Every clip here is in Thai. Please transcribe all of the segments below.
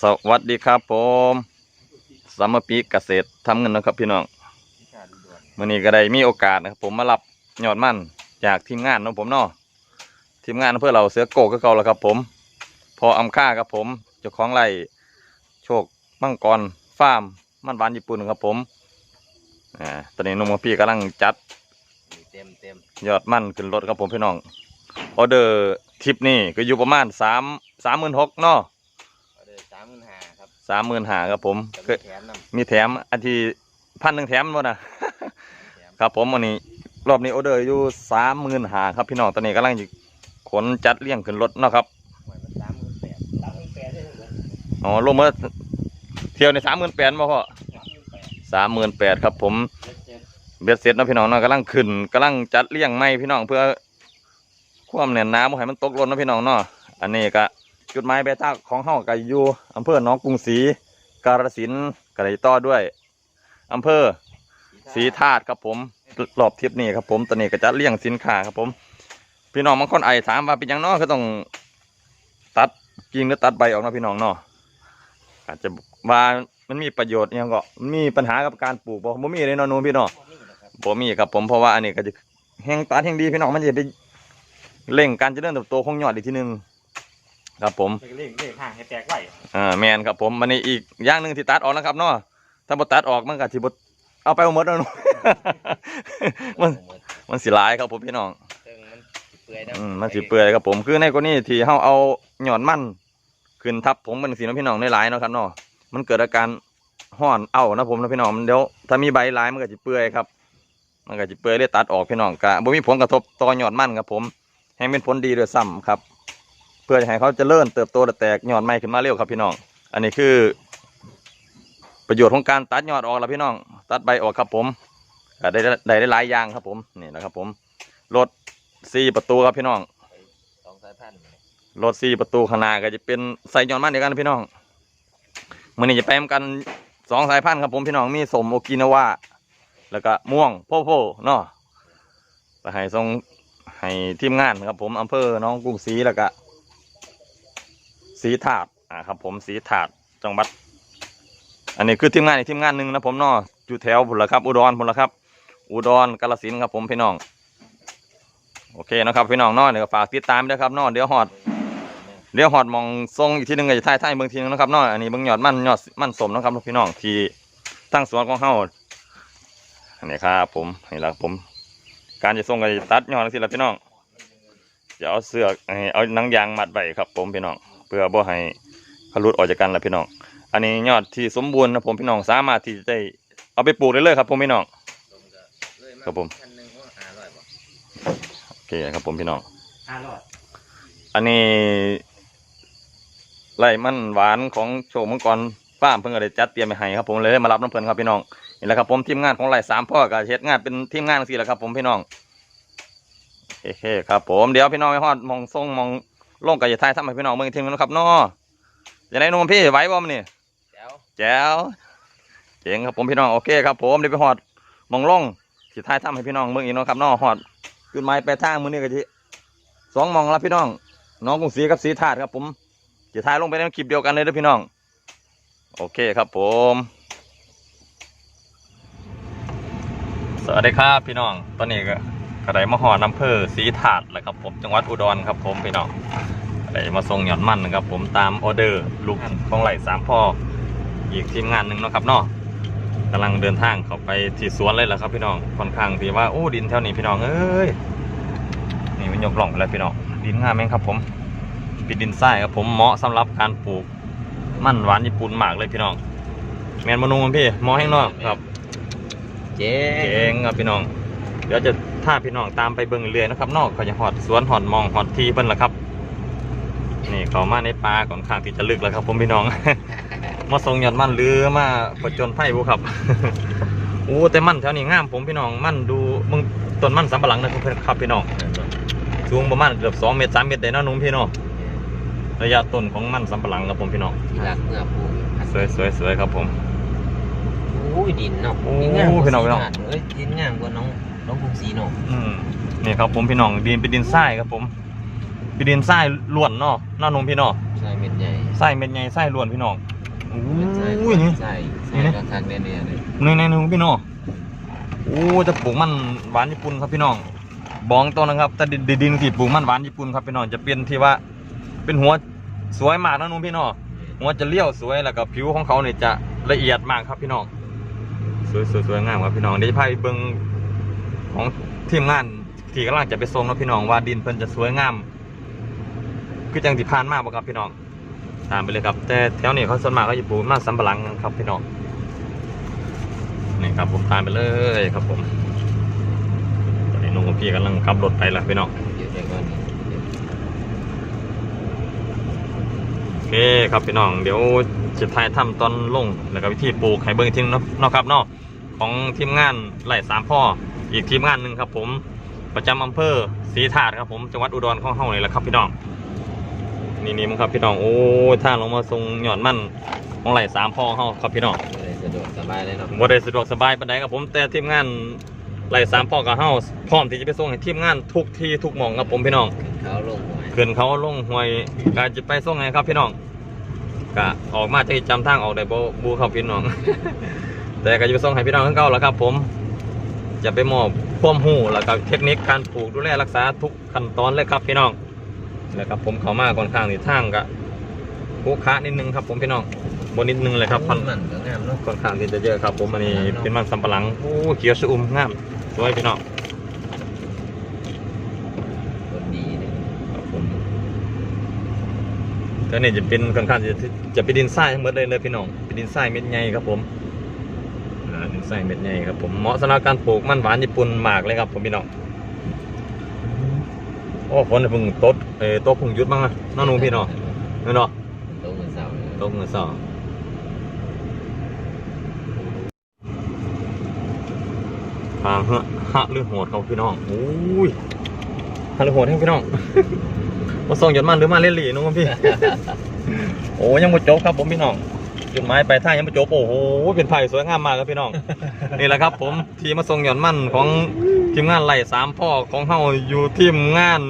สวัสดีครับผมสามปีเกษตรทำเงินนะครับพี่น้องมื่อนี้ก็ได้มีโอกาสนะครับผมมารับยอดมั่นจากทีมงานเนาะผมเนาะทีมงานเพื่อเราเสือโกกก็เก่าแล้วครับผม พออำค่าครับผมเจ้าของไร่โชคมังกรฟาร์มมันหวานญี่ปุ่นครับผมอ่าตอนนี้นุ่มพี่กำลังจัดเต็มเต็มยอดมั่นขึ้นรถครับผมพี่น้องออเดอร์ ทริปนี่ก็อยู่ประมาณสามสามหมื่นหกเนาะเอาเลยสามหมื่นห้าครับสามหมื่นหาครับผมจะเคมียแถมนำมีแถมอันที่พันหนึ่งแถมหมดนะแถมครับผมวันนี้รอบนี้ออเดอร์อยู่สามหมื่นหาครับพี่น้องตอนนี้กำลังจะขนจัดเรียงขึ้นรถเนาะครับหวยมันสามหมื่นแปดสามหมื่นแปดได้เหรออ๋อลงมาเที่ยวในสามหมื่นแปดมาพ่อสามหมื่นแปดสามหมื่นแปดครับผมเจ็ดเจ็ดเบ็ดเสร็จเนาะพี่น้องเนาะกำลังขึ้นกำลังจัดเรียงไม้พี่น้องเพื่อ ความแน่นนาบ่ให้มันตกหล่นนะพี่น้องเนาะอันนี้ก็จุดหมายปลายทางของเฮาก็อยู่อำเภอหนองกรุงศรีกาฬสินธุ์กระไรต่อด้วยอำเภอสีธาตุครับผมรอบทริปนี้ครับผมตอนนี้ก็จะเลี่ยงสินค้าครับผม พี่น้องบางคนไอถามว่าเป็นยังนาะก็ต้องตัดกิ่งหรือตัดใบออกนะพี่น้องเนาะอาจจะว่ามันมีประโยชน์ยังก็มันมีปัญหากับการปลูกบ่มีเลยเนาะนูพี่น้องพวกนี้นะครับบ่มีครับผมเพราะว่าอันนี้ก็จะแห้งตัดแห้งดีพี่น้องมันจะไป เร่งการเจริญเติบโตของยอดอีกทีหนึงครับผมเลขเลขห่างให้แตกไหวอ่าแมนครับผมมันนี่อีกอย่างหนึ่งที่ตัดออกนะครับเนาะถ้าบ่ตัดออกมันก็สิบ่เอาไปหมดแล้วเนาะมันมันสิหลายครับผมพี่น้องซึ่งมันเปื่อยนะอืมมันสิเปื่อยครับผมคือในกรณีที่เฮาเอาหย่อนมันขึ้นทับผมเป็นสีน้องพี่น้องได้หลายเนาะครับเนาะมันเกิดอาการห่อนเอานะผมนะพี่น้องมันเดี๋ยวถ้ามีใบหลายมันก็สิเปื่อยครับ มันก็สิเปื่อยเลยตัดออกพี่น้องกะบ่มีผลกระทบต่อหย่อนมันครับผม ให้เป็นผลดีด้วยซ้ำครับ เพื่อจะให้เขาจะเจริญเติบโตและแตกยอนใหม่ขึ้นมาเร็วครับพี่น้อง อันนี้คือ ประโยชน์ของการตัดยอดออกแล้วพี่น้อง ตัดใบออกครับผมได้ได้ได้หลายอย่างครับผมนี่นะครับผมรถสี่ประตูครับพี่น้องสองสายพันธุ์รถสี่ประตูข้างหน้าก็จะเป็นใส่ยอนมันเดียวกันนะพี่น้องมื่อนี้จะไปมกันสองสายพันธุ์ครับผมพี่น้องมีสมโอกินาวาแล้วก็ม่วงโพโพเนาะไปให้ทรง ให้ทีมงานครับผมอำเภอน้องกรุงศรีแล้วก็สีถาดอ่าครับผมสีถาดจังหวัด อันนี้คือทีมงานอีกทีมงานหนึ่งนะผมเนาะอยู่แถวพุ่นละครับ อุดรพุ่นละครับ อุดรกาฬสินครับผมพี่น้อง โอเคนะครับพี่น้องนาะเดี๋ยวฝากติดตามด้วยครับนาะเดี๋ยวหอดเดี๋ยวหอดมองทรงอีกทีหนึงก็จะถ่ายถ่ายเมืองทีนึงนะครับนาะอันนี้เบิ่งยอดมั่นยอดมั่นสมนะครับพี่น้องที่ตั้งสวนของเฮาอันนี้ครับผมนี่แหละครับผม การจะส่งก็จะตัดยอดสิละพี่น้องจะเอาเสือกเอาหนังยางมัดไว้ครับผมพี่น้องเพื่อบ่ให้เขาลุดออกจากกันละพี่น้อง อันนี้ยอดที่สมบูรณ์นะผมพี่น้องสามารถที่จะได้เอาไปปลูกได้เลยครับผมพี่น้องครับผมพันหนึ่งก็ห้าร้อบ่โอเคครับผมพี่น้องห้าร้อยอันนี้ไร่มันหวานของโชว์มังกรฟ้ามเพิ่งก็ได้จัดเตรียมไปให้ครับผมเลยมารับน้ำเพลินครับพี่น้อง นี่แหละครับผมทีมงานของไร่สามพ่อก็เฮ็ดงานเป็นทีมงานสี่แหละครับ ผมพี่น้องโอเคครับ ผมเดี๋ยวพี่น้องไปฮอดหมองส่งหมองลงกับจะทายทำให้พี่น้องเมืองทีมงานนะครับเนาะจะได้นุ่มพี่ไหวบ่มันนี่แจ๋วแจ๋วเจ๋งครับผมพี่น้องโอเคครับ ผมเดี๋ยวไปฮอดหมองลงสิทายทำให้พี่น้องเมืองอีกเนาะครับเนาะฮอดขึ้นไม้ไปลายทางมือนี้ก็จะสองหมองแล้วพี่น้อง น้องกรุงศรีกับศรีธาตุครับ ผมจะถ่ายลงไปในคลิปเดียวกันเลยนะพี่น้อง โอเคครับผม สวัสดีครับพี่น้อง ตอนนี้ก็กระไดมาหอดอำเภอศรีธาตุแหละครับผม จังหวัดอุดรครับผมพี่น้องกระไดมาส่งหย่อนมันนะครับผมตามออเดอร์ลูกของไหลสามพ่ออีกทีมงานหนึ่งเนาะครับเนาะกำลังเดินทางเข้าไปที่สวนเลยแหละครับ พี่น้องค่อนข้างที่ว่าโอ้ดินแถวนี้พี่น้องเอ้ยนี่มันยกล่องไปแล้วพี่น้องดินงามไหมครับผมเป็นดินทรายครับผมเหมาะสำหรับการปลูก มันหวานญี่ปุ่นมากเลยพี่น้องแมนมนูมพี่เหมาะแห้งเนอกครับ เจ๊เก่งครับพี่น้อง เดี๋ยวจะถ้าพี่น้องตามไปเบิ่งเรื่อยๆนะครับนอกเขาจะหอดสวนหอดหมองหอดทีเพิ่นละครับ นี่เขามาในป่าก่อนข้างที่จะลึกแล้วครับ ผมพี่น้อง มาส่งหยอดมันหรือมาประจนไพ่บุครับโอ้แต่มันแถวนี้งามผมพี่น้องมันดูมึงต้นมันสำปะหลังนะครับพี่น้องสูงประมาณเกือบสองเมตรสามเมตรได้เนาะหนุ่มพี่น้องระยะต้นของมันสำปะหลังครับผมพี่น้องที่รักเมื่อปลูกสวยสวยสวยครับผมโอ้ยดินเนาะโอ้ดินงามกว่าพี่น้องพี่น้อง ศรีธาตุเอ้ยดินงามกว่าน้องน้องกรุงศรีเนาะอืมนี่ครับผมพี่น้องดินเป็นดินทรายครับผมเป็นดินทรายล้วนเนาะเนาะหนุ่มพี่น้องใช่เม็ดใหญ่ไส้เม็ดใหญ่ไส้ล้วนพี่น้องโอ้ยนี่ ใช่ใช่นี่นะก็คักแน่ๆเลยในในหนึงพี่น้องโอ้จะปลูกมันหวานญี่ปุ่นครับพี่น้องบองตัวนะครับแต่ดินดินที่ปลูกมันหวานญี่ปุ่นครับพี่น้องจะเป็นที่ว่า เป็นหัวสวยมากนะนุ่มพี่น้องหัวจะเลี้ยวสวยแล้วก็ผิวของเขาเนี่ยจะละเอียดมากครับพี่น้อง สวยสวยงามครับพี่น้องเดี๋ยวจะพาไปเบิ่งของทีมงานที่กำลังจะไปส่งนะพี่น้องว่าดินเพิ่นจะสวยงามคือจังที่ผ่านมาบ่ครับพี่น้องตามไปเลยครับ แต่แถวนี้เขาส่วนมากเขาจะปลูกมันสำปะหลังครับพี่น้องนี่ครับผมตามไปเลยครับผมตอนนี้น้องพี่กำลังขับรถไปแล้วพี่น้องโอเคครับพี่น้องเดี๋ยวจะถ่ายทำตอนลงแล้วก็วิธีปลูกให้เบิ่งทีนึงนาะเนาะครับเนาะ ของทีมงานไล่สามพ่ออีกทีมงานหนึ่งครับ ผมประจำอำเภอศรีธาตุครับผมจังหวัดอุดรของเฮานี่แหละครับพี่น้องนี่นี่มึงครับพี่น้องโอ้ยทางลงมาทรงหย่อนมั่นของไล่สามพ่อเฮาครับพี่น้องเลยสะดวกสบายเลยเนาะบ่ได้สะดวกสบายปานใดครับผมแต่ทีมงานไล่สามพ่อกับเฮาพร้อมที่จะไปส่งให้ทีมงานทุกที่ทุกหม่องครับผมพี่น้องเขาลงหวยขึ้นเขาลงห้วยกาจะไปส่งไงครับพี่น้องก็ออกมาจะจำทางออกได้บ่บูครับพี่น้อง แต่ก็จะไปส่งให้พี่น้องทั้งเก่าแล้วครับ ผมจะไปมอบความรู้แล้วก็เทคนิคการปลูกดูแลรักษาทุกขั้นตอนเลยครับพี่น้องแล้วครับผมเข้ามาค่อนข้างที่ทางก็ผู้ค้านิดนึงครับ ผมพี่น้องบนนิดนึงเลยครับพันมันก็งามเนาะค่อนข้างที่จะเยอะครับ ผมอันนี้เป็นมันสำปะหลังโอ้เขียวชอุ่มงามสวยพี่น้องคนดีเลยครับผมก็นี่จะเป็นค่อนข้างจะจะเป็นดินทรายทั้งหมดเลยเลยพี่น้องเป็นดินทรายเม็ดใหญ่ครับผม อ่าดินทรายเม็ดใหญ่ครับผมเหมาะสำหรับการปลูกมันหวานญี่ปุ่นมากเลยครับผมพี่น้องโอ้ฝนเพิ่งตกเออตกเพิ่งหยุดบ้างนะน้องหนูพี่น้องนี่เนาะโต๊ะเงินเสาเลยตกเงินสองทางฮะฮะเรื่องโหดเขาพี่น้องโอ้ยฮะเรื่องโหดให้พี่น้องมาส่งหยดมันหรือมาเล่นหลีน้องพี่ โอ้ยังไม่จบครับผมพี่น้อง จุดหมายปลายทางยังไม่จบโอ้โหเป็นไผ่สวยงามมากครับพี่น้อง นี่แหละครับ ผมที่มาส่งหยดมันของทีมงานไล่สามพ่อของเฮาอยู่ทีมงาน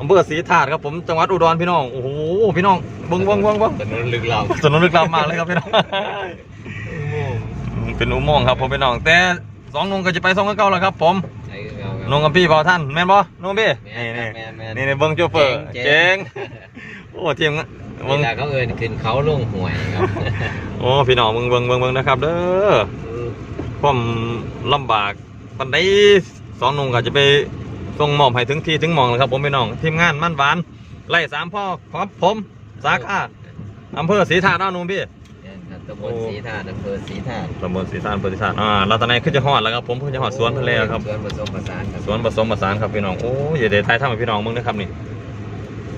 อำเภอศรีธาตุครับผมจังหวัดอุดรพี่น้องโอ้โหพี่น้องเบิ้งเบิ้งเบิ้งเบิ้งถนนลึกเราถนนลึกลับมากเลยครับพี่น้องเป็นอุโมงค์ครับผมพี่น้อง แต่สองนุ่งก็จะไปส่งกันเก่าแล้วครับ ผมใช่คือเราครับนุ่งกับพี่เบาท่านแม่นบ่นุ่งพี่แม่นี่นนี่แม่นแม่นนี่ในเบิ้งโชเฟอร์เจ๋เจ๋งงโอ้ทีมงาน เวเบิ้งลาเขาเอินขึ้นเขาลงหวยครับโอ้พี่น้องเบิ้งเบิ้งเบิ้งเบิ้งนะครับ เด้อความลำบากปันไดสองนุ่งก็จะไปส่งมอบให้ถึงที่ถึงหมองเลยครับ ผมพี่น้องทีมงานมั่นหวานไล่สามพ่อครับผมสาขาอำเภอศรีธาตุเนาะนุ่งพี่แม่นครับตำบลศรีธาตุอำเภอศรีธาตุตำบลศรีธาตุอำเภอศรีธาตุอ่าเราตอนนี้ขึ้นจะหอดแล้วครับผมเพิ่งจะหอดสวนทะเลครับสวนผสมผสานครับสวนผสมผสานครับพี่น้องโอ้ยอย่าได้ทายทำให้พี่น้องมึงนะครับนี่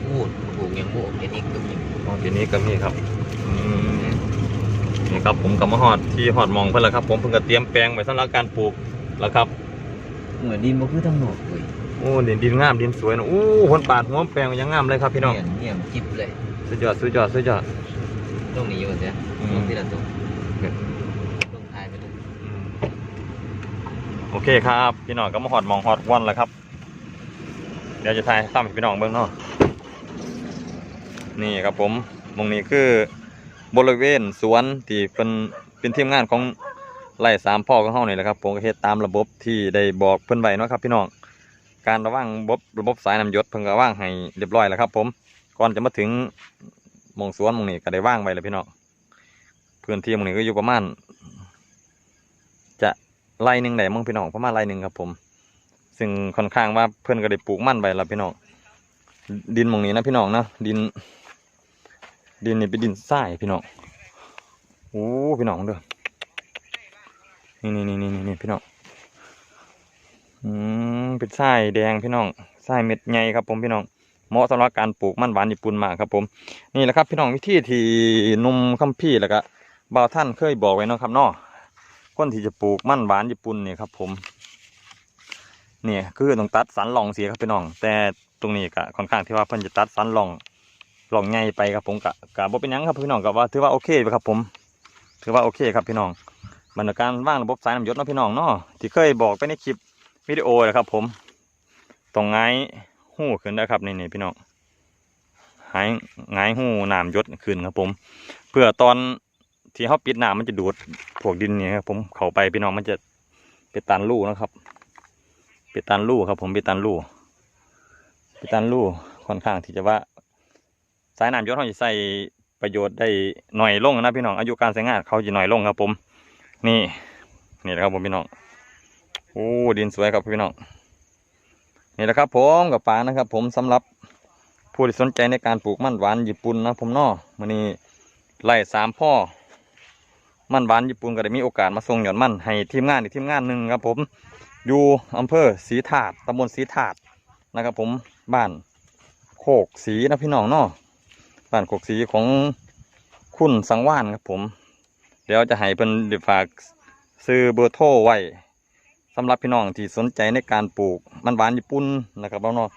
พูดปลูกยังปลูกอันนี้ก็มีอ๋ อทีนี้ก็มีครับอืมนี่ครับผมกับมาหอดที่หอดหมองเพื่อนแล้วครับ ผมเพิ่งก็เตรียมแปลงไว้สำหรับการปลูกแล้วครับเหมือนดินบ่คือทั้งหมดเลยโอ้ดินดินงามดินสวยนะโอ้คนปาดหัวแปลงยังงามเลยครับพี่น้องเยเงียบจิ๊บเลยสุดยอดสุดยอดสุดยอดตรงนี้อยู่เสียอืมตรงที่ละตรงตรงท้ายไปตรงอืมโอเคครับ พี่น้องก็มาหอดหมองหอดวันแล้วครับ เดี๋ยวจะทายทำให้พี่น้องเบิ่งเนาะ นี่ครับผมตรงนี้คือบริเวณสวนที่เป็นเป็นทีมงานของไร่สามพ่อของเฮานี่แหละครับผมก็เฮ็ดตามระบบที่ได้บอกเพิ่นไว้เนาะครับ พี่น้องการระว่างระบบระบบสายน้ำยศเพิ่นก็ว่างให้เรียบร้อยแล้วครับ ผมก่อนจะมาถึงมองสวนหมองนี้ก็ได้ว่างไว้แล้วพี่น้องพื้นที่มองนี้ก็อยู่ประมาณ จะไร่หนึ่งได้มั้งพี่น้องประมาณไร่หนึ่งครับผม ซึ่งค่อนข้างว่าเพื่อนก็ได้ปลูกมั่นไปแล้วพี่น้องดินหมองนี้นะพี่น้องนะดิน ดินนี่เป็นดินทรายพี่น้องโอ้พี่น้องเด้อนี่นี่นี่นี่นี่พี่น้องอืมเป็นทรายแดงพี่น้องทรายเม็ดใหญ่ครับผมพี่น้องเหมาะสำหรับการปลูกมันหวานญี่ปุ่นมากครับผมนี่แหละครับพี่น้องวิธีที่นุ่มคัมพี่แล้วก็บ่าวท่านเคยบอกไว้นะครับเนาะคนที่จะปลูกมันหวานญี่ปุ่นเนี่ยครับผมเนี่ยคือต้องตัดสันหลองเสียครับพี่น้อง แต่ตรงนี้ก็ค่อนข้างที่ว่าเพิ่นจะตัดสันหลอง หลองใหญ่ไปครับผมกะกะบ่เป็นยังครับพี่น้องกับว่าถือว่าโอเคไปครับผม ถือว่าโอเคครับพี่น้องบรรณการว่างระบบสายน้ำยศเนาะพี่น้องเนาะที่เคยบอกไปในคลิปวิดีโอนะครับ ผมตรงไงหู้ขึ้นนะครับนี่นี่พี่น้องหายงายหูน้ำยศขึ้นครับผม เพื่อตอนที่เขาปิดน้ำมันจะดูดพวกดินนี่ครับผมเข้าไปพี่น้องมันจะเป็นตันรูนะครับเป็นตันรูครับ ผมเป็นตันรูเป็นตันรูค่อนข้างที่จะว่า สายน้ำยศเขาจะใส่ประโยชน์ได้หน่อยลงนะพี่น้องอายุการใช้งานเขาจะหน่อยลงครับผม นี่นี่แหละครับผมพี่น้องโอ้ดินสวยครับพี่น้องนี่แหละครับผมกับปางนะครับ ผมสำหรับผู้ที่สนใจในการปลูกมันหวานญี่ปุ่นนะผมนอมันนี้ไล่สามพ่อมันหวานญี่ปุ่นก็ได้มีโอกาสมาส่งหย่อดมันให้ทีมงานอีกทีมงานหนึ่งครับ ผมอยู่อำเภอศรีถาดตำบลศรีถาดนะครับ ผมบ้านโคกศรีนะพี่น้องเนาะ บ้านโคกศรีของคุณสังวานครับผม เดี๋ยวจะให้เพิ่นได้ฝากซื้อเบอร์โทรไว้สำหรับพี่น้องที่สนใจในการปลูกมันหวานญี่ปุ่นนะครับพี่น้อง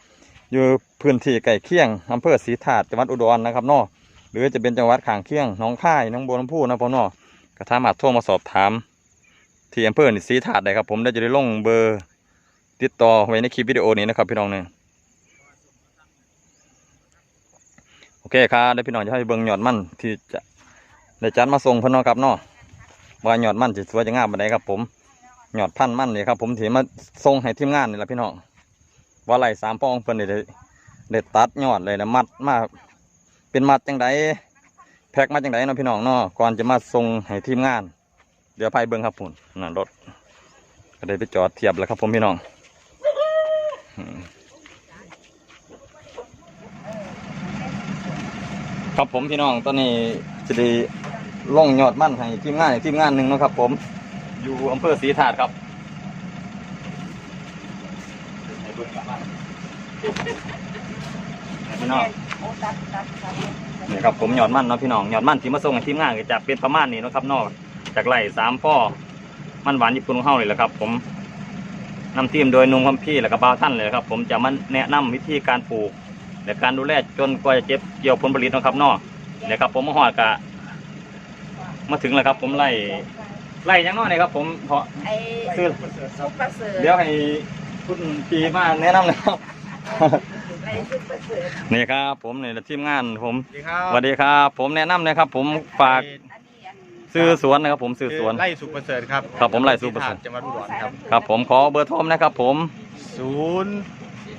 อยู่พื้นที่ใกล้เคียงอำเภอศรีถาดจังหวัดอุดรนะครับเนาะหรือจะเป็นจังหวัดขางเคียงหนองค่ายหน้องบัวลำพูนะพ่อเนาะก็สามาโทรมาสอบถาม ที่อำเภอศรีถาดได้ครับผมได้จะได้ลงเบอร์ติดต่อไว้ในคลิปวิดีโอนี้นะครับพี่น้องเนี่ย อเคครับได้พี่น้องจะให้เบิ่งยอดมั่นที่จะได้จัดมาส่งเพ่นเนาะครับเนาะว่ายอดมั่นจะสวยจะงามปานใดครับ ผมยอดพันมั่นนี่ครับ ผมที่มาส่งให้ทีมงานนี่แหละพี่น้องว่าไหลสามปองเพิ่นได้ได้ตัดยอดเลยนะมัดมาเป็นมัดจังไดแพ็กมาจังไดเนาะพี่น้องเนาะก่อนจะมาส่งให้ทีมงาน เดี๋ยวไปเบิ่งครับผมนั่นรถก็ได้ไปจอดเทียบแล้วครับ ผมพี่น้องอืม ครับผมพี่น้องตอนนี้จะได้ล่องยอดมั่นให้ทีมงานให้ทีมงานหนึ่งนะครับ ผมอยู่อำเภอศรีถาดครับพี่น้องนี่ครับผมหยอดมั่นเนาะพี่น้องหยอดมั่นที่มาส่งให้ทีมงานก็จะเป็นประมาณนี้นะครับนอกจากไร่สามพ่อมันหวานญี่ปุ่นของเฮาเลยแหละครับ ผมนำทีมโดยนุ่งคำพี่และก็บ่าท่านเลยครับ ผมจะมาแนะนำวิธีการปลูก และการดูแลจนกว่าจะเก็บเกี่ยวผลผลิตเนาะครับเนอกเนี่ยครับผมมาหอดกะ มาถึงแล้วครับ ผมไล่ไล่ยังน้อยเลยครับ ผมเพราะ ไอ้ซื้อ ซุปเปอร์เสือเดี๋ยวให้คุณปีมาแนะนำเลยครับ ไอ้ซุปเปอร์เสือนี่ครับ ผมนี่แหละทีมงานผมสวัสดีครับสวัสดีครับ ผมแนะนำนะครับ ผมฝากอันนี้อันซื้อสวนนะครับ ผมซื้อสวน ไล่สุประเสริฐครับครับผมไล่สุประเสริฐ จังหวัดอุดรครับ ครับ ผมขอเบอร์โทรนะครับ ผมศูนย์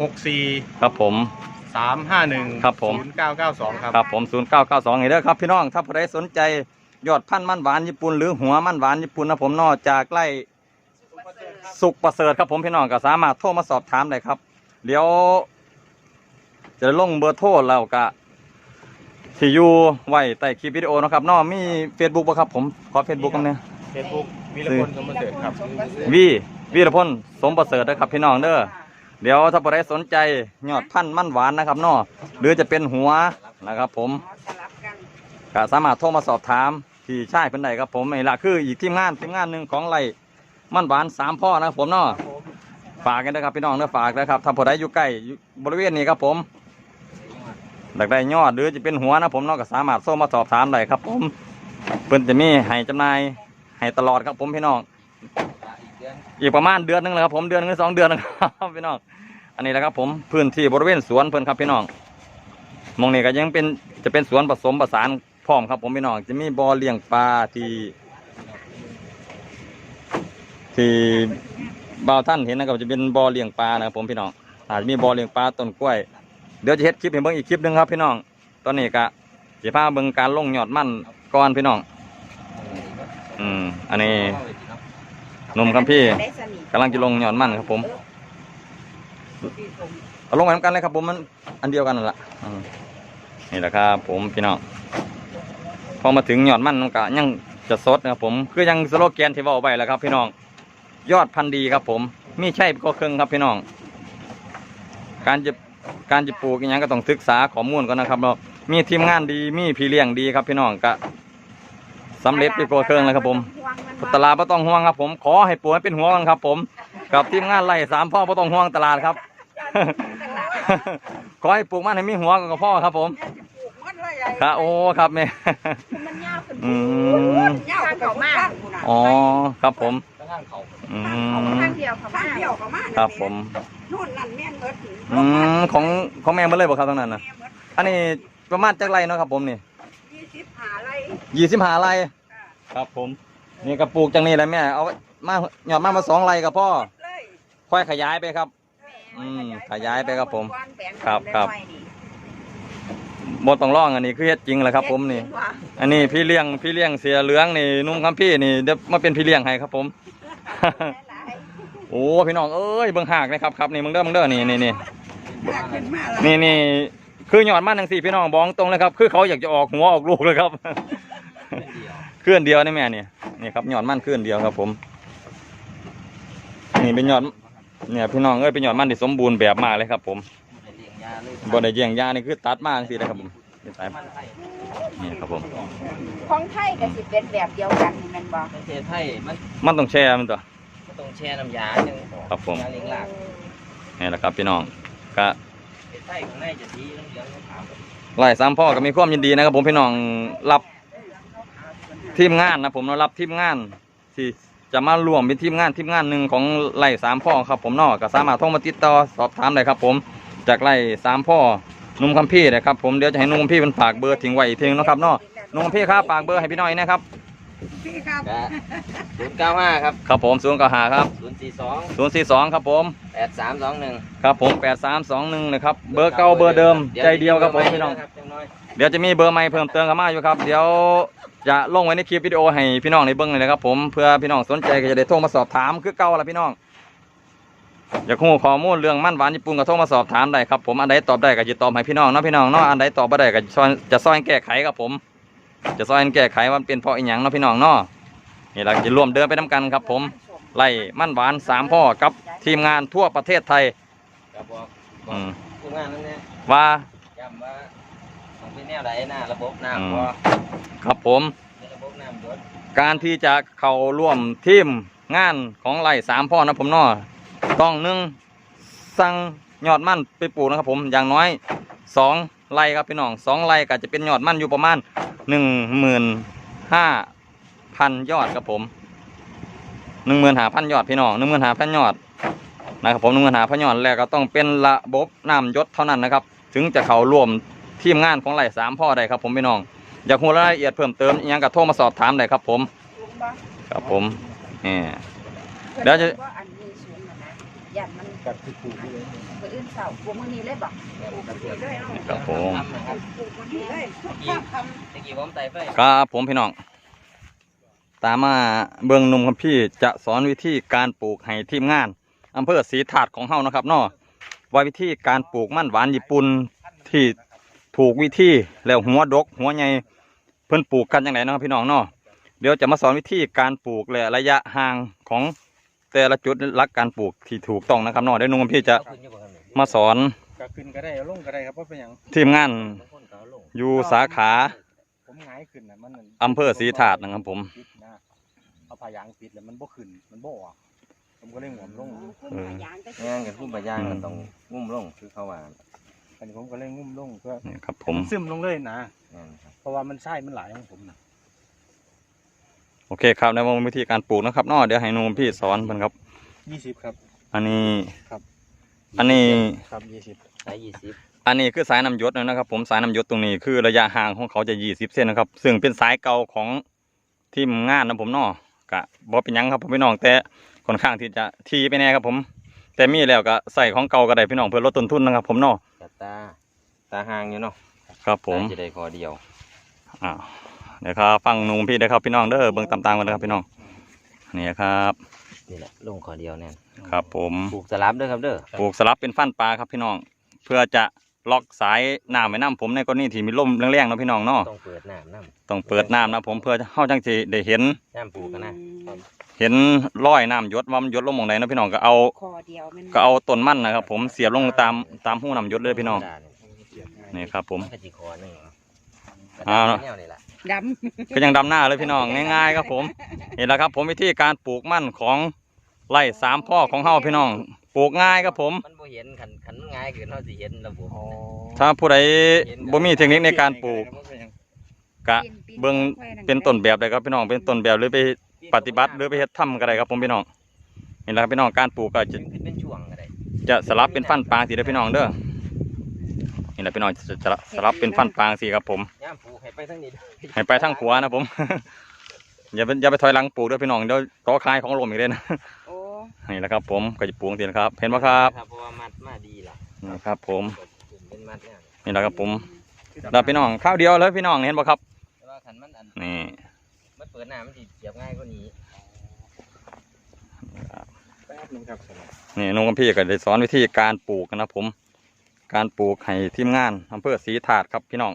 หกสี่ครับผม สามห้าหนึ่งครับผม ศูนย์เก้าเก้าสองครับ ครับผมศูนย์เก้าเก้าสองเด้อครับพี่น้องถ้าผู้ใดสนใจยอดพันธุ์มันหวานญี่ปุ่นหรือหัวมันหวานญี่ปุ่นนะผมนอกจากไล่สุกประเสริฐครับผมพี่น้องก็สามารถโทรมาสอบถามได้ครับ เดี๋ยว จะลงเบอร์โทรแล้วก็ที่อยู่ไว้ใต้คลิปวิดีโอนะครับเนอมีเฟซบุ๊กป่ะครับผมขอเฟซบุ๊กกันเนี่ย เฟซบุ๊กวิรพลสมประเสริฐครับ วีวีรพลสมประเสริฐนะครับพี่น้องเด้อ เดี๋ยวถ้าผู้ใดสนใจยอดพันธุ์มันหวานนะครับเนอหรือจะเป็นหัวนะครับผมก็สามารถโทรมาสอบถามที่ใชายเพิ่นใดครับผมนี่ละคืออีกทีมงานทีมงานหนึ่งของไรมันหวานสามพ่อนะครับผมเนาะฝากกันนะครับพี่น้องเด้อฝากนะครับถ้าผู้ใดอยู่ใกล้อยู่บริเวณนี้ครับผมอยากได้ยอดหรือจะเป็นหัวนะผมเนาะก็สามารถโทรมาสอบถามได้ครับผมเพิ่นจะมีให้จำหน่ายให้ตลอดครับผมพี่น้อง อีกประมาณเดือนหนึงเลยครับผมเดือนหนึงหรือสองเดือนนะครับพี่น้องอันนี้แหละครับผมพื้นที่บริเวณสวนเพิ่นครับพี่น้องมองนี้ก็ยังเป็นจะเป็นสวนผสมผสานพร้อมครับผมพี่น้องจะมีบ่อเลี้ยงปลาที่ที่บ่าวท่านเห็นนะครับจะเป็นบ่อเลี้ยงปลานะครับผมพี่น้องอาจจะมีบ่อเลี้ยงปลาต้นกล้วยเดี๋ยวจะเฮ็ดคลิปให้เบิ่งอีกคลิปหนึงครับพี่น้อง ตอนนี้ก็จะพาเบิ่งการลงยอดมั่นก่อนพี่น้อง อืมอันนี้ นมครับพี่กำลังจะลงหย่อนมั่นครับผมเอาลงไปทำกันเลยครับผมมันอันเดียวกันนั่นแหละนี่แหละครับ ผมพี่น้องพอมาถึงหย่อนมันมันก็ยังจะสดนะครับผมคือยังสโลแกนที่ว่าไปแล้วครับ พี่น้องยอดพันธุ์ดีครับ ผมมีใช่ก็เครื่องครับพี่น้อง การจะการจะปลูกอย่างนี้ก็ต้องศึกษาข้อมูลก่อนนะครับเรามีทีมงานดีมีพี่เลี้ยงดีครับพี่น้องก็ สำเร็จไปกว่าเครื่องเลยครับผมตลาดไม่ต้องห่วงครับ ผมขอให้ปลูกให้เป็นหัวกันครับ ผมกับทีมงานไล่สามพ่อไม่ต้องห่วงตลาดครับ ขอให้ปลูกมันให้มีหัวกับพ่อครับ ผมครับโอ้ครับแม่มันยาวขึ้นอืมยาวเขามากอ๋อครับผมอืข้ามงเดียวเขาข้างมากเดียวก็มาครับผมนู่นนั่นแม่นเบิดอืมของของแม่เมื่อเลยบอกครับตรงนั้นนะอันนี้ประมาณจักไรเนาะครับผมนี่ยี่สิบหาไร ยี่สิบห้าไรครับผม นี่กระปลูกจังนี้แหละแม่เอามาหยอดมามาสองไรกับพ่อเลยค่อยขยายไปครับอืมขยายไปครับผมครับครับหมดต้องร่องอันนี้คือเฮ็ดจริงแหละครับ ผมนี่ อันนี้พี่เลี้ยงพี่เลี้ยงเสียเหลืองนี่นุ่มคำพี่นี่เดี๋ยวมาเป็นพี่เลี้ยงให้ครับผม โอ้พี่น้องเอ้ยเบิ่งหากเลยครับครับนี่มึงเด้อมึงเด้อนี่นี่นี่ขึ้นมาแล้วนี่นี่คือหยอดมันทั้งสี่พี่น้องบองตรงเลยครับ คือเขาอยากจะออกหัวออกลูกเลยครับ เคลื่อนเดียวนี่แม่นี่นี่ครับหยอดมันเคลื่อนเดียวครับ ผม นี่เป็นหยอดเนี่ยพี่น้องเอ้ยเป็นหยอดมันที่สมบูรณ์แบบมากเลยครับ ผมเลี้ยงยาเลยบนได้เยี่ยงยานี่คือตัดมาสิเลยครับผมเป็นสายมันไทยนี่ครับผมของไทยก็สิเป็นแบบเดียวกันนี่แมันบอกประเทศไทยมันมันต้องแช่มันตัวก็ต้องแช่น้ำยาหนึ่งครับผมยาเลี้ยงหลากนี่แหละครับพี่น้องก็ประเทศไทยข้างในจะสีเหลืองๆขาวไล่สามพ่อก็มีความยินดีนะครับผมพี่น้องรับ ทีมงานนะผมเนาะรับทีมงานที่จะมาร่วมเป็นทีมงานทีมงานหนึ่งของไล่สามพ่อครับ ผมเนาะก็สามารถโทรมาติดต่อสอบถามได้ครับ ผมจากไล่สามพ่อนุ่มคำพี่นะครับผมเดี๋ยวจะให้นุ่มคำพี่เป็นฝากเบอร์ทิ้งไว้อีกทีนึงเนาะครับเนาะนุ่มคำพี่ครับฝากเบอร์ให้พี่น้อยนะครับพี่ครับก็ศูนย์เก้าห้าครับครับผมศูนย์เก้าหาครับศูนย์สี่สองศูนย์สี่สองครับผมแปดสามสองหนึ่งครับผมแปดสามสองหนึ่งนะครับเบอร์เก่าเบอร์เดิมใจเดียวครับผมพี่น้องครับจังน้อยเดี๋ยวจะมีเบอร์ใหม่เพิ่มเติมเข้ามาอยู่ครับ เดี๋ยว จะลงไว้ในคลิปวิดีโอให้พี่น้องในเบิ้งเลยนะครับ ผมเพื่อพี่น้องสนใจก็จะได้โทรมาสอบถามคือเก่าละพี่น้องอยากรู้ข้อมูลเรื่องมันหวานญี่ปุ่นก็โทรมาสอบถามได้ครับผมอันใดตอบได้ก็จะตอบให้พี่น้องเนาะพี่น้องเนาะอันใดตอบไม่ได้ก็จะซอยจะซอยแก้ไขครับผม จะซอยแก้ไขว่ามันเป็นเพราะอีหยังเนาะพี่น้องเนาะนี่เราจะร่วมเดินไปน้กันครับ ผมไล่มันหวานสามพ่อกับทีมงานทั่วประเทศไทยก็บอกบออืกมทุกงานนั่นแหละว่าย้ำว่าต้องเป็น แนวไหนหน้าระบบอืมน้ำพอครับผม ในระบบน้ำยศการที่จะเข้าร่วมทีมงานของไร่สามพ่อนะผมเนาะต้องหนึ่งสั่งยอดมันไปปลูกนะครับผมอย่างน้อยสองไร่ครับพี่น้องสองไร่ก็จะเป็นยอดมันอยู่ประมาณหนึ่งหมื่นห้าพันยอดครับผมหนึ่งหมื่นห้าพันยอดพี่น้องหนึ่งหมื่นห้าพันยอดนะครับผมหนึ่งหมื่นห้าพันยอดแล้วก็ต้องเป็นระบบน้ำยศเท่านั้นนะครับ ถึงจะเข้าร่วม ทีมงานของไร่สามพ่อได้ครับผมพี่น้อง อยากรู้รายละเอียดเพิ่มเติมอิหยังก็โทรมาสอบถามได้ครับผมครับผมนี่ เดี๋ยวจะ ว่าอันนี้สูงนะนะยันมันกับที่ปลูกเลยมืออื่นเสาร์พวมือนี้เลยบอกเนี่ยผมก็เสียเลยเอาครับผมครับปลูกมือนี้เลยทุกคตะกี้ผมไต่ไฟครับผมพี่น้อง ตามมาเบื้องหนุ่มคัมพี่จะสอนวิธีการปลูกให้ทีมงานอำเภอศรีถาดของเฮานะครับเนาะว่าวิธีการปลูกมันหวานญี่ปุ่นที่ ถูกวิธีแล้วหัวดก หัวใหญ่เพิ่นปลูกกันยังไงนาะครับพี่น้องเนาะเดี๋ยวจะมาสอนวิธีการปลูกและระยะห่างของแต่ละจุดหลักการปลูกที่ถูกต้องนะครับเนาะเดี๋ยวหนุ่มคัมพี่จะเอาขึ้นอยู่บ่ครับเนี่ยมาสอนก็ขึ้นก็ได้เอาลงก็ได้ครับเพราะเป็นอย่างทีมงานบางคนก็เอาลงอยู่สาขาผมหงายขึ้นนะมันนั่นอำเภอศรีถาดนะครับผมปิดนะเอาผ้ายางปิดแล้วมันบ่ขึ้นมันบ่ออกผมก็เลยหวมลงเออยางก็งานกับผู้บรรยายมันต้องงุ่มลงคือเขาว่า อันนี้ผมก็เลยงุ่มลงเพื่อนี่ครับ ผมซึมลงเลยนะงานครับเพราะว่ามันใช่มันหลายของผมนะโอเคครับในวงวิธีการปลูกนะครับเนอเดี๋ยวให้หนุ่มพี่สอนเพิ่นครับยี่สิบครับ อันนี้ครับ อันนี้ครับยี่สิบสายยี่สิบอันนี้คือสายน้ำหยศนะครับ ผมสายน้ำหยศตรงนี้คือระยะห่างของเขาจะ20เส้นนะครับ ซึ่งเป็นสายเก่าของทีมงานนะผมเนาะกะบ่เป็นหยังครับผมพี่น้องแต่ค่อนข้างที่จะทีไปแน่ครับผม แต่มีแล้วก็ใส่ของเก่าก็ได้พี่น้องเพื่อลดต้นทุนนะครับ ผมเนาะกับ ตา ตาห่างอยู่เนาะครับผม ตาจะได้คอเดียวอ่าเดี๋ยวครับฟังหนุ่มพี่เด้อครับพี่น้องเด้อเบิ่งตามๆกันนะครับพี่น้องนี่ครับนี่แหละลงคอเดียวแน่นครับ ผมปลูกสลับเด้อครับเด้อปลูกสลับเป็นฟันปลาครับพี่น้อง เพื่อจะล็อกสายน้ำไว้น้ำผมในกรณีที่มีลมแรงๆเนาะพี่น้องเนาะต้องเปิดน้ำน้ต้องเปิดน้ำนะผมเพื่อเฮาจังสิได้เห็นำน้ำปลูกกันนะ เห็นรอยน้ำหยดว่ามันหยดลงหมองไหนเนาะพี่น้องก็เอาคอเดียวมันก็เอาต้นมันนะครับ ผมเสียบลงตามตามหูน้ำหยดเลยพี่น้องนี่ครับ ผม กระจิคอหนึ่งอ่าเนอะแนวนี่แหละดก็ยังดำหน้าเลยพี่น้องง่ายๆครับผมนี่แหละครับ ผมวิธีการปลูกมันของไร่สามพ่อของเฮาพี่น้องปลูกง่ายครับผม มันบ่เห็นขันขันมันง่ายเกินเราสิเห็นระบบ ถ้าผู้ใดบ่มีเทคนิคในการปลูกำกะ เบิ่ง เป็นต้นแบบเลยครับพี่น้องเป็นต้นแบบหรือไป ปฏิบัติหรือไปเฮ็ดทำก็ได้ครับผมพี่น้องนี่แหละครับพี่น้องการปลูกก็จะขึ้นเป็นช่วงก็ได้จะสลับเป็นฟันปลาสีเด้อพี่น้องเด้อนี่แหละพี่น้องจะจะจะสลับเป็นฟันปลางสิครับผมย่ามปลูกให้ไปทางนี้เด้อให้ไปทางขวานะผม อย่าไปอย่าไปถอยหลังปลูกด้วยพี่น้องเดี๋ยวต่อคลายของลมอีกเลยนะโอ้นี่แหละครับผมก็จะปลูกทีนะครับ เห็นไหมครับครับเพราะว่ามัดมาดีล่ะนี่ครับ ผมเป็นมัดเนี่ยนี่แหละครับผมเราพี่น้องข้าวเดียวเลยพี่น้องเห็นไหมครับแต่ว่าคันมันอันนี่มัน เปิดหน้ามันสิเสียบง่ายกว่านี้แป๊บนึงครับสำหรับนี่นุ่งกับพี่ก็ได้สอนวิธีการปลูกนะครับผม การปลูกให้ทีมงานอำเภอศรีถาดครับพี่น้อง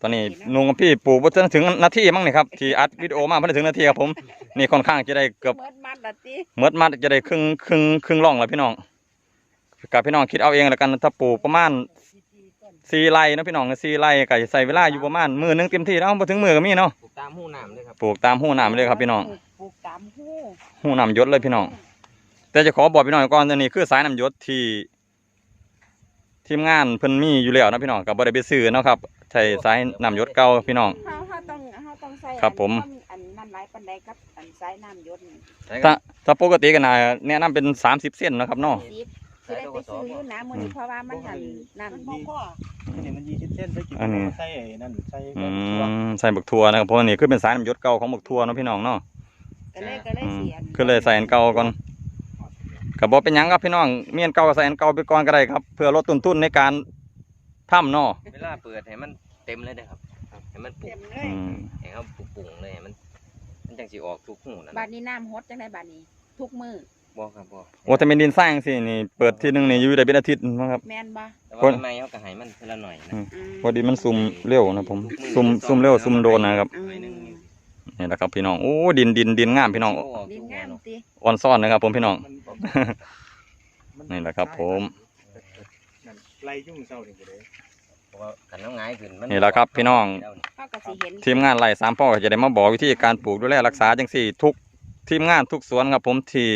ตอนนี้นุ่งกับพี่ปลูกบ่ถึงถึงนาทีมั้งนี่ครับที่อัดวิดีโอมาเพิ่นถึงนาทีครับผม นี่ค่อนข้างจะได้เกือบเมิดมัดละติเมดมัดจะได้ครึ่งครึ่งครึ่งร่องแล้วพี่น้องกับพี่น้องคิดเอาเองแล้วกันถ้าปลูกประมาณ สี่ไร่เนาะพี่น้องสี่ไร่ก็จะใส่เวลาอยู่ประมาณมือหนึงเต็มที่แล้วบ่ถึงมือก็มีเนาะปลูกตามหูน้ำเลยครับปลูกตามหู้น้ำเลยครับพี่น้องปลูกตามหู้หู้น้ำหยศเลยพี่น้อง แต่จะขอบอกพี่น้องก่อนตัวนี้คือสายน้ำหยศที่ทีมงานเพิ่นมีอยู่แล้วนะพี่น้องกับบ่ได้ไปซื้อเนาะครับใช้สายน้ำหยศเก่าพี่น้อง เฮาเฮาต้องเฮาต้องใส่ครับผม อันนั้นหลายปานใดกับอันสายน้ำหยศนี่ถ้าถ้าปกติก็น่าแนะนำเป็น 30 เส้นเนาะครับเนาะ สิบ สิได้ไปซื้ออยู่นะมื้อนี้เพราะว่ามันหันนั่นอันนี้มันยี่สิบเส้นใส่กี่อันนี้ ใส่ไอ้นั่นใส่อืมใส่บักทั่วนะครับเพราะอันนี้คือเป็นสายน้ำหยศเก่าของบักทั่วเนาะพี่น้องเนาะก็เลยก็เลยอืมเสียนคือเลยใส่อันเก่าก่อนก็บ่เป็นหยังครับพี่น้องเมียนเก่าก็ใส่อันเก่าไปก่อนก็ได้ครับ เพื่อลดต้นทุนในการทำเนาะเวลาเปิดให้มันเต็มเลยนะครับให้มันปลูเต็กมเลอืยมให้เขาปลูกปลูกเลยให้มัน มันจังสิออกทุกหูนั่นบาดนี้น้ำฮดจังได๋บาดนี้ ทุกมื้อ บ่ครับบ่โอ้แต่เป็นดินสร้างสินี่เปิดทีหนึงนี่อยู่ได้เป็นอาทิตย์นะครับ แม่นบ่แต่คนว่าทำไมเขาก็ให้มันทีละหน่อยนะอืมพอดีมันซุ่มเร็วนะผมซุ่มซุ่มเร็วซุ่มโดนนะครับอืมหน่อยหนึงนี่แหละครับพี่น้องโอ้ดินดินดินงามพี่น้องโออกดินทุกงามหัวเนาะติอ่อนซ่อนนะครับ ผมพี่น้องมันนี่แหละครับ ผมนั่นไล่ยุ่งเศร้านี่ก็เลยเพราะว่าคันน้ำง่ายขึ้นมันี่แหละครับพี่น้องแล้วเฮาก็สิเห็นทีมงานไร่สามพ่อก็จะได้มาบอกวิธีการปลูกดูแลรักษาจังสี่ ทุกทีมงานทุกสวนครับผมที่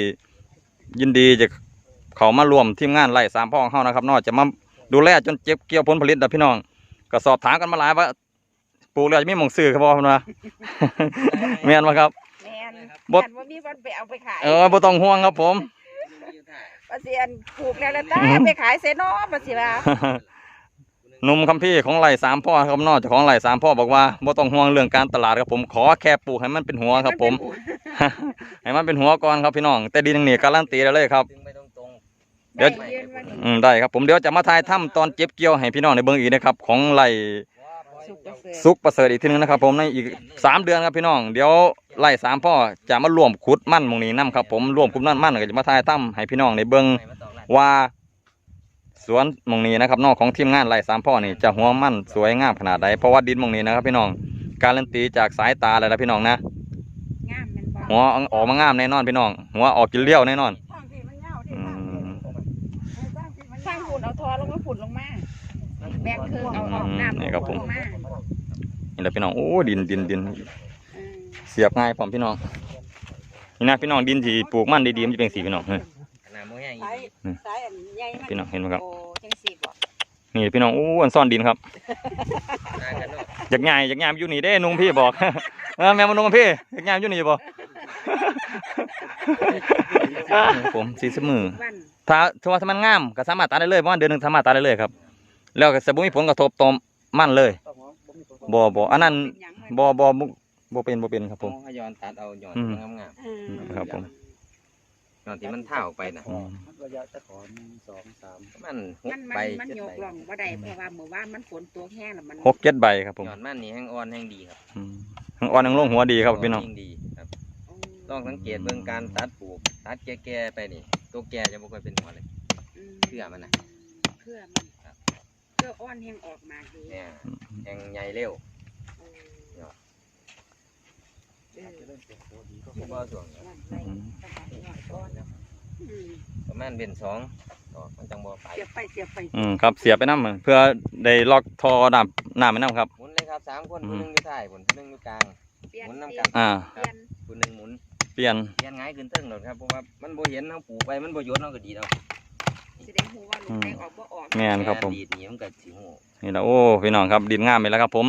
ยินดีจะเขามารวมทีมงานไร่สามพ่อของเขานะครับเนอกจะมาดูแลจนเจ็บเกี่ยวผลผลิตนะพี่น้อง ก็สอบถามกันมาหลายว่าปลูกแล้วจะมีหมองซื้อครับพ่อนะแม่นไหมครับแม่นบ่บ่บ่มีวันไปเอาไปขายเออบ่ต้องห่วงครับผมว่าสิอันปลูกแล้วแล้วจ้าไปขายเซโนบ่สิว่า หนุ่มคำพี่ของไร่สามพ่อครับนอกจากของไร่สามพ่อบอกว่าบ่ต้องห่วงเรื่องการตลาดครับผมขอแค่ปลูกให้มันเป็นหัวครับผม ให้มันเป็นหัวก่อนครับพี่น้อง แต่ดินอย่างนี้การันตีได้เลยครับดึงไปตรงเดี๋ยวได้ยืนวันนี้อืมได้ครับผมเดี๋ยวจะมาถ่ายถ้ำตอนเจ็บเกี่ยวให้พี่น้องในเบิ้งอีกนะครับ ของไร่สุกประเสริฐซุกประเสริฐอีกทีนึงนะครับ ผมในอีกสามเดือนครับพี่น้องเดี๋ยวไร่สามพ่อจะมาร่วมขุดมั่นหมองนี้นํครับผมร่วมขุดมั่นมั่นก็จะมาถ่ายถ้ำให้พี่น้องในเบิ้งๆให้มันตอกลัดว่า สวนหมองนี้นะครับนอกของทีมงานไร่สามพ่อนี่จะหัวมั่นสวยงามขนาดใดเพราะว่าดินหมองนี้นะครับพี่น้องการันตีจากสายตาเลยนะพี่น้องนะงามแม่นบ่หัวออกมางามแน่นอนพี่น้อง หัวออกกินเลี้ยวแน่นอนอืมสร้างฝุ่นเอาทอลงมาฝุ่นลงมาแบกคือเอาออกน้ำนี่ครับผม ลงมานี่แหละพี่น้องโอ้ดินดินดินอืมเสียบง่ายพร้อมพี่น้องนี่นะพี่น้องดินที่ปลูกมันดีๆมันจะเป็นสีพี่น้องเฮ้ย ขนาดโมแห้งอีสายกสายอันใหญ่มันพี่น้องเห็นไหมครับ โอ้จังสี่บ่นี่พี่น้องโอ้อันซ่อนดินครับนานกันเนาะอยากง่ายอยากง่ายอยู่นี่เด้นุ่งพี่บอกเออแม่มานุ่งพี่อยากง่ายอยู่นี่บ่ผมสีสมือวันถ้าถ้าว่าถ้ามันงามก็สามารถตัดได้เลยเพราะว่าเดือนหนึงสามารถตัดได้เลยครับ แล้วก็จะบ่มีผลกระทบต่อมันเลยบ่บ่อันนั้นเป็นหยังไงบ่บ่บ่บ่เป็นบ่เป็นครับผมเขาย้อนตัดเอาย้อนอืมงามอืมครับผม ๆย้อนที่มันเท่าไปนะอืมระยะจะถอนหนึ่งสองสามมันหมักนใบมันมันเจ็ดโยกใบล่องบ่ได้เพราะว่าเมื่อวานมันฝนตัวแห้งแล้วมันหกเจ็ดใบครับผมย้อนมันนี่แห้งอ่อนแห้งดีครับอืมทั้งอ่อนทั้งลงหัวดีครับพี่น้อง ยิ่ดีครับลองสังเกตเบื้องการตัดปลูกตัดแก่ๆไปนี่ ตัวแก่จะบ่ค่อยเป็นหัวเลยเชื่อมันนะเพื่อมันเพื่ออ้อนแห้งออกมาอยู่เนี่ยแห้งใหญ่เร็ว เออเออ เพราะว่าส่วนอ้อนไปประมาณนี้อ้อนแล้วอืมประมาณเป็นสองดอกมันจังบ่ไปเสียบไปเสียบไปอืมครับเสียบไปน้ำเพื่อได้ล็อกทอน้ำน้ำไปน้ำครับ หมุนเลยครับสามคนอืมผู้หนึงอยู่ท้ายผู้หนึงอยู่กลาง เปลี่ยนหมุนเปนำลี่กัยนนอ่า เปลี่ยนผู้หนึงหมุนเปลี่ยนเรียนง่ายขึ้นเทิงหรอกครับเพราะว่ามันบ่เห็นเฮาปลูกไปมันบ่หยดเฮาก็ดีดเอาสิได้ฮู้ว่าลูกได้ออกบ่ออก แม่นครับผม ดีดนี่มันก็สิฮู้นี่แหละโอ้พี่น้องครับดินงามไปแล้วครับผม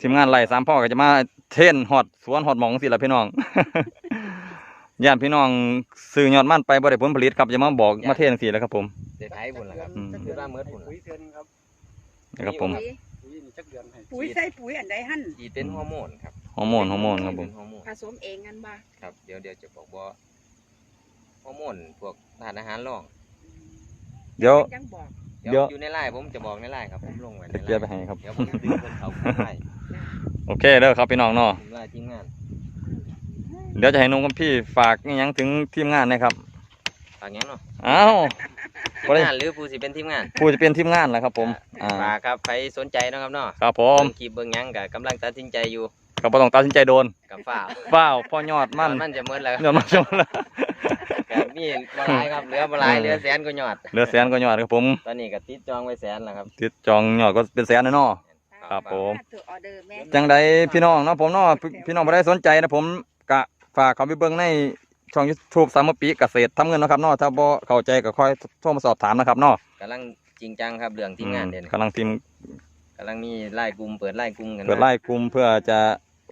ทีมงานไล่สามพ่อก็จะมาเทรนฮอดสวนฮอดหมองสิละพี่น้อง ญาติพี่น้องซื้อยอดมันไปบ่ได้ผลผลิตครับอย่ามาบอกมาเทจังซี่แหล้วครับผม เด็ดไทยบุญละครับอืม คือว่าเมื่อบุญปุ๋ยเทือนครับนะครับผมปุ๋ยปุ๋ยนี่จักเดือนให้ปุ๋ยใส่ปุ๋ยอันใดหั่นอีเป็นฮอร์โมนครับฮอร์โมนฮอร์โมนครับผม เป็นฮอร์โมนผสมเองกันบ่ครับเดี๋ยวเดี๋ยวจะบอกว่าฮอร์โมนพวกทานอาหารรองเดี๋ยว จังบอกเดี๋ยวเดี๋ยวอยู่ในไลน์ผมจะบอกในไลน์ครับผมลงไว้ในจะไลเกียร์น์ไปให้ครับ เดี๋ยวผมดึงคนเขาเข้าไลน์ โอเคเด้อครับพี่น้องเนาะถึงไลน์ทีมงานเดี๋ยวจะให้นุ่งกับพี่ฝากอิหยังถึงทีมงานนะครับฝากหยังเนาะอ้าวทีบ่มได้ งานหรือผู้สิเป็นทีมงานผู้จะเป็นทีมงานแหละครับ ผมอ่าฝากครับใครสนใจเนาะครับเนาะครับผมเบิ่งคลิปเบิ่งหยังก็กำลังตัดสินใจอยู่ก็บ่ต้องตัดสินใจโดนกับฝ้าวฟ้าวพ่อยอดมันมันจะเมื่อแล้วยอดมันชมแล้วก็มีบหลายครับเหลือบหลายเออเหลือแสนกว่ายอด เหลือแสนก็ยอดครับผม ตอนนี้ก็ติดจองไว้แสนแล้วครับ ติดจองยอดก็เป็นแสนแน่เนาะ ครับผมถือออเดอร์แม่จังใดพี่น้องเนาะผมเนาะพี่พี่น้องบ่ได้สนใจนะผมกะฝากเขาไปเบิ่งในช่อง YouTube สามปีเกษตรทำเงินเนาะครับเนาะถ้าบ่เข้าใจก็ค่อยโทรมาสอบถามนะครับเนาะกำลังจริงจังครับเรื่องทีมงานเด่นกำลังทีมกำลังมีไล่กลุ่มเปิดไล่กลุ่มกันเปิดไล่กลุ่มเพื่อจะ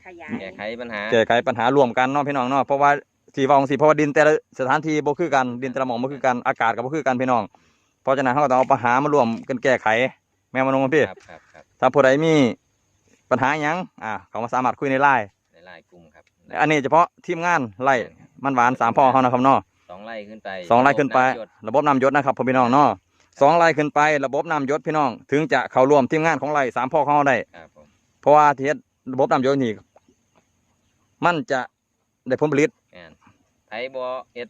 ขยายแก้ไขปัญหาแก้ไขปัญหาร่วมกันเนาะพี่น้องเนาะเพราะว่าสีว่าของสีเพราะว่าดินแต่ละสถานที่บ่คือกันดินแต่ละหม่องบ่คือกันอากาศก็บ่คือกันพี่น้องเพราะฉะนั้นเราก็ต้องเอาปัญหามารวมกันแก้ไข แม่มาลงพี่ ครับครับครับ ถ้าผู้ใดมีปัญหาหยังอ่าเขามาสามารถคุยในไลน์ในไล่กลุ่มครับอันนี้เฉพาะทีมงานไล่มันหวานสามพ่อเขานะครับเนาะ สองไล่ขึ้นไปสองไล่ขึ้นไป ระบบำหยดระบบนำยศนะครับพ่อพี่น้องเนาะสองไล่ขึ้นไประบบนำยศพี่น้อง ถึงจะเข้าร่วมทีมงานของไล่สามพ่อเขาได้ ครับผมเพราะว่าที่เฮ็ดระบบนำยศนี่มันจะได้ผลผลิต แม่นไผบ่เอ็ด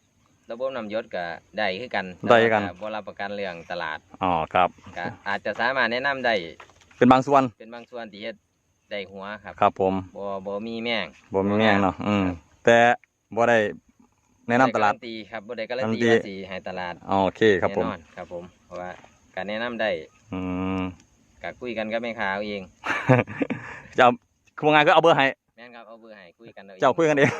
ระบบนำยศก็ได้คือกันได้คือกัน แต่ว่าบ่รับประกันเรื่องตลาดอ๋อครับ ก็อาจจะสามารถแนะนำได้ เป็นบางส่วนเป็นบางส่วนที่เฮ็ดได้หัวครับครับ ผมบ่บ่มีแม่งบ่มีแม่งเนาะอืมแต่บ่ได้แนะนำตลาดบ่ไกรันตีครับบ่ได้การันการันตีตีว่าสิให้ตลาดอ๋อโอเคครับผมแน่นอนครับ ผมเพราะว่าการแนะนำได้อืมก็คุยกันกับแม่ค้าเอาเองจะเอาคือว่าไงก็เอาเบอร์ให้แม่นครับเอาเบอร์ให้คุยกันเอาเองเจ้าคุยกันเอง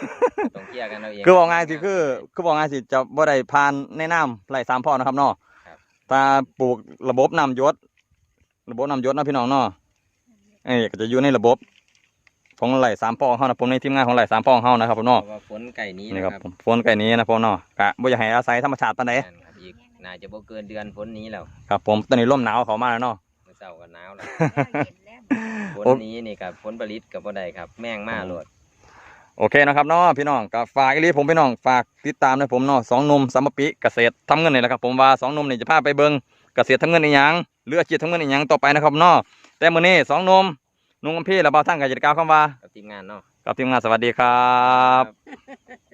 ต้องเคลียร์กันเอาเองคือบอกง่ายสิคือ คือบอกง่ายสิจะบ่ได้ผ่านในน้ำไร่สามพ่อนะครับเนาะครับตาปลูกระบบน้ำหยศ ระบบน้ำหยศเนาะพี่น้องเนาะเอ้ยก็จะอยู่ในระบบของไร่สามพ่อเฮานะผมในทีมงานของไร่สามพ่อเฮานะครับผมเพเนาะราะว่าฝนไก่นี้นี่นะคครัรับบผมฝนใกล้นี้นะพ่อเนาะกะบ่อยากให้อาศัยธรรมชาติปานใดแม่นครับอีกน่าจะบ่เกินเดือนฝนนี้แล้วครับผมตอนนี้ลมหนาวเข้ามาแล้วเนาะ มื้อเช้าก็หนาวแล้วเย็นแล้วฝนโอ้ นี้นี่กับฝนผลิตก็บ่ได้ครับ แม่งมาโลด โอเคนะครับเนาะพี่น้องก็ฝากอีหลีผมพี่น้องฝากติดตามนะผมเนาะสองหนุ่มสามปีเกษตรทำเงินนี่แหละครับผมว่าสองหนุ่มนี่จะพาไปเบิ่งเกษตรทำเงินอีหยัง หรืออาชีพทำเงินอีหยังต่อไปนะครับเนาะแต่มื้อนี้สองหนุ่มนุ่งกับพี่และบ่าวทั้งก็จะกล่าวคำว่ากับทีมงานเนาะกับทีมงานสวัสดีครับ